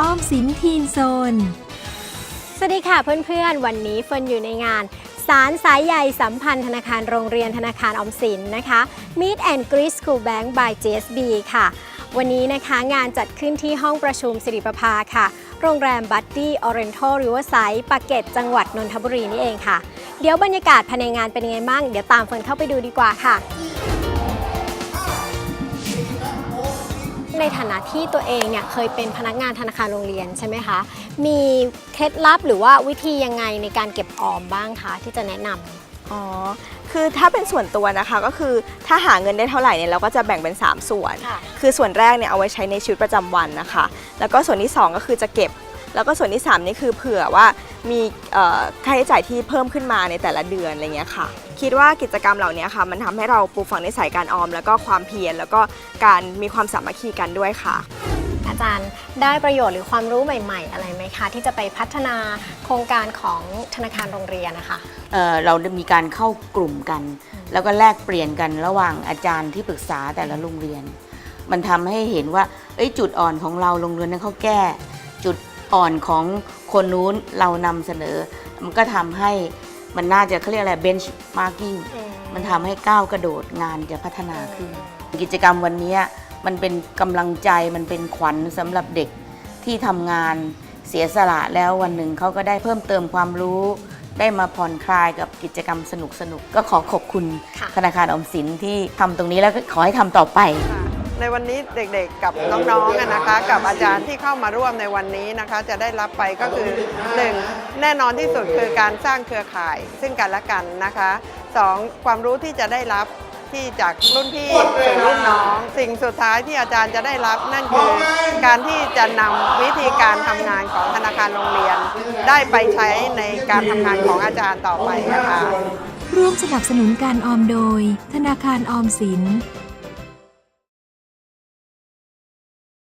ออมสินทีนโซน สวัสดีค่ะเพื่อนๆ วันนี้เฟิร์นอยู่ในงาน สารสายใยสัมพันธ์ธนาคารโรงเรียนธนาคารออมสินนะคะ Meet and Greet School Bank by JSB ค่ะ วันนี้นะคะงานจัดขึ้นที่ห้องประชุมสิริประภาค่ะ โรงแรมบัตตี้ออเรนทัลริเวอร์ไซด์ปากเกร็ดจังหวัดนนทบุรีนี่เองค่ะ เดี๋ยวบรรยากาศภายในงานเป็นยังไงบ้าง เดี๋ยวตามเฟิร์นเข้าไปดูดีกว่าค่ะ ในฐานะที่ตัวเองเนี่ยเคยเป็นพนักงานธนาคารโรงเรียนใช่ไหมคะ มีเคล็ดลับหรือว่าวิธียังไงในการเก็บออมบ้างคะที่จะแนะนำอ๋อ คือถ้าเป็นส่วนตัวนะคะก็คือถ้าหาเงินได้เท่าไหร่เนี่ยเราก็จะแบ่งเป็น 3 ส่วน ค่ะ คือส่วนแรกเนี่ยเอาไว้ใช้ในชีวิตประจำวันนะคะ แล้วก็ส่วนที่ 2 ก็คือจะเก็บ แล้วก็ส่วนที่ 3 นี่คือเผื่อว่ามีเอ่อค่าใช้จ่ายที่เพิ่มขึ้นมาในแต่ละเดือนอะไรเงี้ยค่ะ คิดว่ากิจกรรมเหล่านี้ค่ะ มันทำให้เราปลูกฝังนิสัยการออม แล้วก็ความเพียรแล้วก็การมีความสามัคคีกันด้วยค่ะ อาจารย์ได้ประโยชน์หรือความรู้ใหม่ ๆ อะไรไหมคะ ที่จะไปพัฒนาโครงการของธนาคารโรงเรียนนะคะเอ่อเราได้มีการเข้ากลุ่มกัน แล้วก็แลกเปลี่ยนกันระหว่างอาจารย์ที่ปรึกษาแต่ละโรงเรียน มันทำให้เห็นว่าเอ้ยจุดอ่อนของเราโรงเรียนนั้นเขาแก้จุด อ่อนของคนนู้นเรานำเสนอ มันก็ทำให้มันน่าจะเขาเรียกอะไร benchmarking มันทำให้ก้าวกระโดดงานจะพัฒนาขึ้น กิจกรรมวันนี้มันเป็นกำลังใจมันเป็นขวัญสำหรับเด็กที่ทำงานเสียสละแล้ววันหนึ่งเขาก็ได้เพิ่มเติมความรู้ ได้มาผ่อนคลายกับกิจกรรมสนุกๆก็ขอขอบคุณค่ะธนาคารออมสินที่ทำตรงนี้แล้วก็ขอให้ทำต่อไป ในวันนี้เด็กๆกับน้องๆอะนะคะ กับอาจารย์ที่เข้ามาร่วมในวันนี้นะคะ จะได้รับไปก็คือ 1. แน่นอนที่สุดคือการสร้างเครือข่ายซึ่งกันและกันนะคะ 2. ความรู้ที่จะได้รับที่จากรุ่นพี่สู่รุ่นน้อง สิ่งสุดท้ายที่อาจารย์จะได้รับนั่นคือ การที่จะนำวิธีการทำงานของธนาคารโรงเรียน ได้ไปใช้ในการทำงานของอาจารย์ต่อไปนะคะร่วมสนับสนุนการออมโดย ธนาคารออมสิน